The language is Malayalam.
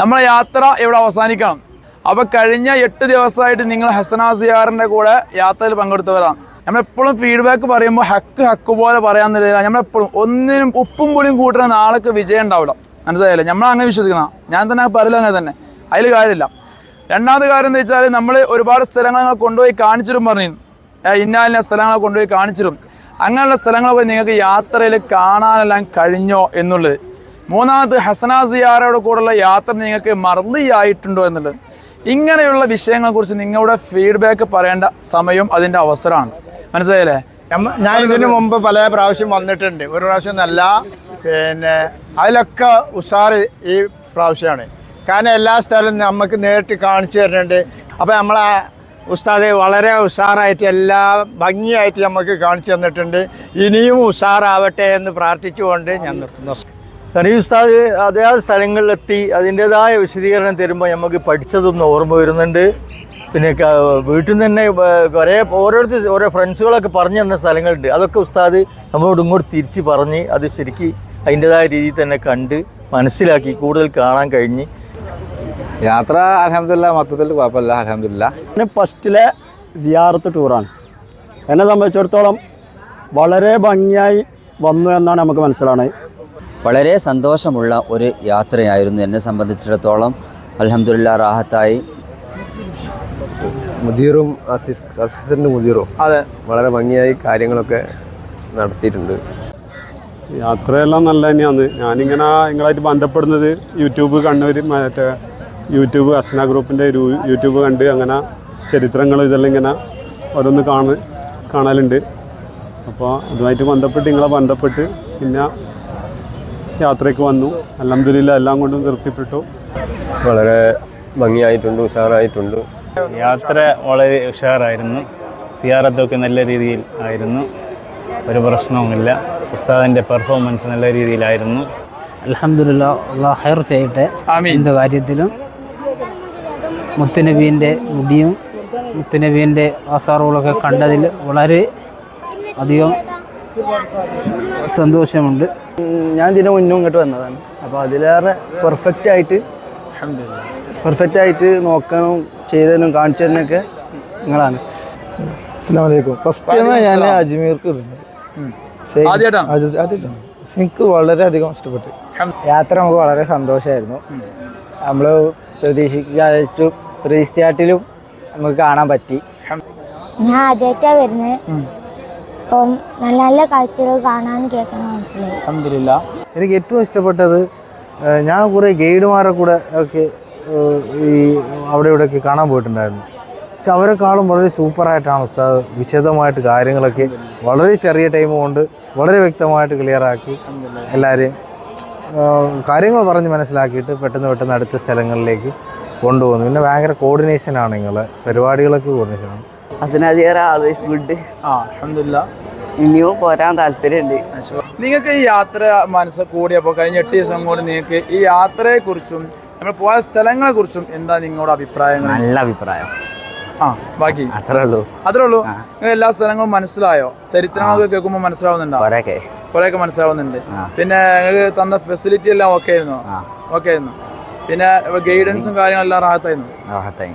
നമ്മളെ യാത്ര ഇവിടെ അവസാനിക്കണം. അപ്പൊ കഴിഞ്ഞ എട്ട് ദിവസമായിട്ട് നിങ്ങൾ ഹസനാസിയാറിന്റെ കൂടെ യാത്രയിൽ പങ്കെടുത്തവരാണ്. നമ്മളെപ്പോഴും ഫീഡ്ബാക്ക് പറയുമ്പോൾ ഹക്ക് ഹക്ക് പോലെ പറയാന്നില്ല നമ്മളെപ്പോഴും ഒന്നിനും ഉപ്പും പുളിയും കൂട്ടുന്ന നാളേക്ക് വിജയം ഉണ്ടാവില്ല. മനസ്സിലായില്ലേ? നമ്മൾ അങ്ങനെ വിശ്വസിക്കുന്ന ഞാൻ തന്നെ പറയില്ല അങ്ങനെ തന്നെ. അതിൽ കാര്യമില്ല. രണ്ടാമത്തെ കാര്യം എന്ന് വെച്ചാൽ നമ്മൾ ഒരുപാട് സ്ഥലങ്ങൾ കൊണ്ടുപോയി കാണിച്ചിട്ടും പറഞ്ഞു ഇന്നാലിനെ സ്ഥലങ്ങളെ കൊണ്ടുപോയി കാണിച്ചിരും അങ്ങനെയുള്ള സ്ഥലങ്ങളെ സ്ഥലങ്ങളൊക്കെ നിങ്ങൾക്ക് യാത്രയിൽ കാണാനെല്ലാം കഴിഞ്ഞോ എന്നുള്ളത് മൂന്നാമത് ഹസന സിയാറയുടെ കൂടെയുള്ള യാത്ര നിങ്ങൾക്ക് മറന്നിയായിട്ടുണ്ടോ എന്നുള്ളത്. ഇങ്ങനെയുള്ള വിഷയങ്ങളെക്കുറിച്ച് നിങ്ങളുടെ ഫീഡ്ബാക്ക് പറയേണ്ട സമയം അതിന്റെ അവസരമാണ്. മനസ്സിലായില്ലേ? ഞാൻ ഇതിനു മുമ്പ് പല പ്രാവശ്യം വന്നിട്ടുണ്ട്. ഒരു പ്രാവശ്യം നല്ല പിന്നെ അതിലൊക്കെ ഉഷാറ് ഈ പ്രാവശ്യമാണ്. കാരണം എല്ലാ സ്ഥലവും നമുക്ക് നേരിട്ട് കാണിച്ചു തരുന്നുണ്ട്. അപ്പോൾ നമ്മളെ ഉസ്താദ് വളരെ ഉഷാറായിട്ട് എല്ലാ ഭംഗിയായിട്ട് നമുക്ക് കാണിച്ചു തന്നിട്ടുണ്ട്. ഇനിയും ഉഷാറാവട്ടെ എന്ന് പ്രാർത്ഥിച്ചുകൊണ്ട് ഞാൻ നിർത്തുന്നു. കരീം ഉസ്താദ് അതേ സ്ഥലങ്ങളിലെത്തി അതിന്റെതായ വിശദീകരണം തരുമ്പോൾ നമുക്ക് പഠിച്ചതൊന്നും ഓർമ്മ വരുന്നുണ്ട്. പിന്നെ വീട്ടിൽ നിന്ന് തന്നെ കുറേ ഓരോരുത്തർ ഓരോ ഫ്രണ്ട്സുകളൊക്കെ പറഞ്ഞു തന്ന സ്ഥലങ്ങളുണ്ട്. അതൊക്കെ ഉസ്താദ് നമ്മളോട് ഇങ്ങോട്ട് തിരിച്ച് പറഞ്ഞ് അത് ശരിക്ക് അതിന്റെതായ രീതിയിൽ തന്നെ കണ്ട് മനസ്സിലാക്കി കൂടുതൽ കാണാൻ കഴിഞ്ഞ്. യാത്ര അലഹമില്ല മൊത്തത്തിൽ കുഴപ്പമില്ല അലഹമില്ല പിന്നെ ഫസ്റ്റിലെ സിയാറത്ത് ടൂറാണ്. എന്നെ സംബന്ധിച്ചിടത്തോളം വളരെ ഭംഗിയായി വന്നു എന്നാണ് നമുക്ക് മനസ്സിലാവുന്നത്. വളരെ സന്തോഷമുള്ള ഒരു യാത്രയായിരുന്നു എന്നെ സംബന്ധിച്ചിടത്തോളം. അലഹമുല്ല റാഹത്തായി. മുദീറും അസിസ്റ്റന്റ് മുദീറും അതെ. വളരെ ഭംഗിയായി കാര്യങ്ങളൊക്കെ നടത്തിയിട്ടുണ്ട്. യാത്രയെല്ലാം നല്ല തന്നെയാണ്. ഞാനിങ്ങനെ നിങ്ങളായിട്ട് ബന്ധപ്പെടുന്നത് യൂട്യൂബ് കണ്ണൂർ മറ്റേ യൂട്യൂബ് അസ്ന ഗ്രൂപ്പിന്റെ ഒരു യൂട്യൂബ് കണ്ട് അങ്ങനെ ചരിത്രങ്ങൾ ഇതെല്ലാം ഇങ്ങനെ ഓരോന്ന് കാണ കാണലുണ്ട്. അപ്പോൾ അതുമായിട്ട് ബന്ധപ്പെട്ട് നിങ്ങളെ ബന്ധപ്പെട്ട് പിന്നെ യാത്രയ്ക്ക് വന്നു. അലഹമില്ല എല്ലാം കൊണ്ടും തൃപ്തിപ്പെട്ടു. വളരെ ഭംഗിയായിട്ടുണ്ട് ഉഷാറായിട്ടുണ്ട്. യാത്ര വളരെ ഉഷാറായിരുന്നു. സിയാറത്തൊക്കെ നല്ല രീതിയിൽ ആയിരുന്നു. ഒരു പ്രശ്നവുമില്ല. ഉസ്താദിന്റെ പെർഫോമൻസ് നല്ല രീതിയിലായിരുന്നു. അലഹമില്ല അള്ളാഹ് ഹയർ ചെയ്യട്ടെ. ആമീൻ. എന്ത് കാര്യത്തിലും. മുത്തുനബീന്റെ മുടിയും മുത്തുനബീന്റെ ആസാറുകളൊക്കെ കണ്ടതിൽ വളരെ അധികം സന്തോഷമുണ്ട്. ഞാൻ ഇതിന് മുന്നും ഇങ്ങോട്ട് വന്നതാണ്. അപ്പോൾ അതിലേറെ പെർഫെക്റ്റ് ആയിട്ട് പെർഫെക്റ്റ് ആയിട്ട് നോക്കാനും ചെയ്തതിനും കാണിച്ചതിനൊക്കെ നിങ്ങളാണ്. അസ്സാം വലൈക്കും ഫസ്റ്റ് ഞാൻ അജ്മീർക്ക് ആദ്യമായിട്ടാണ്? എനിക്ക് വളരെയധികം ഇഷ്ടപ്പെട്ടു. യാത്ര നമുക്ക് വളരെ സന്തോഷമായിരുന്നു. നമ്മൾ പ്രതീക്ഷിക്കാതിട്ട് പ്രതീക്ഷിച്ചാട്ടിലും നമുക്ക് കാണാൻ പറ്റി. ഞാൻ ആദ്യമായിട്ടാണ് വരുന്നത്. അപ്പം നല്ല നല്ല കാഴ്ചകൾ കാണാൻ കേൾക്കാനും മനസ്സിലായി. അലഹമില്ല എനിക്ക് ഏറ്റവും ഇഷ്ടപ്പെട്ടത് ഞാൻ കുറേ ഗൈഡുമാരെ കൂടെ ഒക്കെ ഈ അവിടെ ഇവിടെയൊക്കെ കാണാൻ പോയിട്ടുണ്ടായിരുന്നു. പക്ഷെ അവരെക്കാളും വളരെ സൂപ്പറായിട്ടാണ് ഉസ്താദ് വിശദമായിട്ട് കാര്യങ്ങളൊക്കെ വളരെ ചെറിയ ടൈം കൊണ്ട് വളരെ വ്യക്തമായിട്ട് ക്ലിയർ ആക്കി എല്ലാവരെയും കാര്യങ്ങൾ പറഞ്ഞ് മനസ്സിലാക്കിയിട്ട് പെട്ടെന്ന് പെട്ടെന്ന് അടുത്ത സ്ഥലങ്ങളിലേക്ക് കൊണ്ടുപോകുന്നു. പിന്നെ ഭയങ്കര കോർഡിനേഷനാണ് നിങ്ങളെ പരിപാടികളൊക്കെ കോർഡിനേഷനാണ് ആൾവേസ് ഗുഡ് ആ ഇനിയും പോരാൻ താല്പര്യമുണ്ട്. നിങ്ങൾക്ക് ഈ യാത്ര മനസ്സ് കൂടിയപ്പോൾ കഴിഞ്ഞ എട്ട് ദിവസം കൊണ്ട് നിങ്ങൾക്ക് ഈ യാത്രയെ കുറിച്ചും നമ്മൾ പോയ സ്ഥലങ്ങളെ കുറിച്ചും എന്താ നിങ്ങളുടെ അഭിപ്രായങ്ങൾ? നല്ല അഭിപ്രായം. ആ ബാക്കി? അത്രേ ഉള്ളൂ. അത്രേ ഉള്ളൂ? നിങ്ങൾ എല്ലാ സ്ഥലങ്ങളും മനസ്സിലായോ? ചരിത്രങ്ങളൊക്കെ കേൾക്കുമ്പോൾ മനസ്സിലാവുന്നുണ്ടോ? കുറേയൊക്കെ. കുറെയൊക്കെ മനസ്സിലാവുന്നുണ്ട്. പിന്നെ നിങ്ങൾക്ക് തന്ന ഫെസിലിറ്റി എല്ലാം ഓക്കെ ആയിരുന്നു? ഓക്കെ ആയിരുന്നു. പിന്നെ ഗൈഡൻസും കാര്യങ്ങളെല്ലാം റാഹത്തായിരുന്നു? റാഹത്തായി.